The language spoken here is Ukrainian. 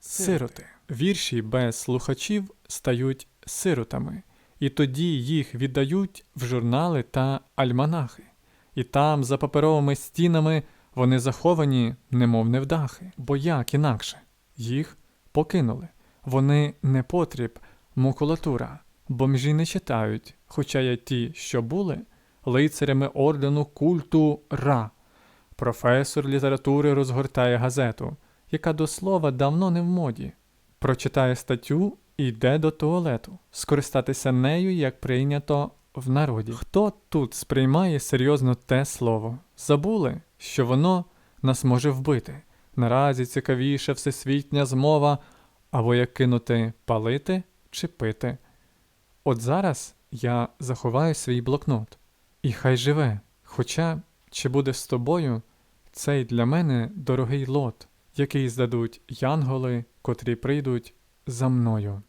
Сироти. Вірші без слухачів стають сиротами, і тоді їх віддають в журнали та альманахи. І там, за паперовими стінами, вони заховані, немов невдахи. Бо як інакше? Їх покинули. Вони не потріб, макулатура. Бомжі не читають, хоча є ті, що були, лицарями ордену культу Ра. Професор літератури розгортає газету, яка до слова давно не в моді. Прочитає статтю і йде до туалету, скористатися нею, як прийнято в народі. Хто тут сприймає серйозно те слово? Забули, що воно нас може вбити. Наразі цікавіше всесвітня змова, або як кинути палити чи пити. От зараз я заховаю свій блокнот, і хай живе. Хоча чи буде з тобою цей для мене дорогий лот, який здадуть янголи, котрі прийдуть за мною.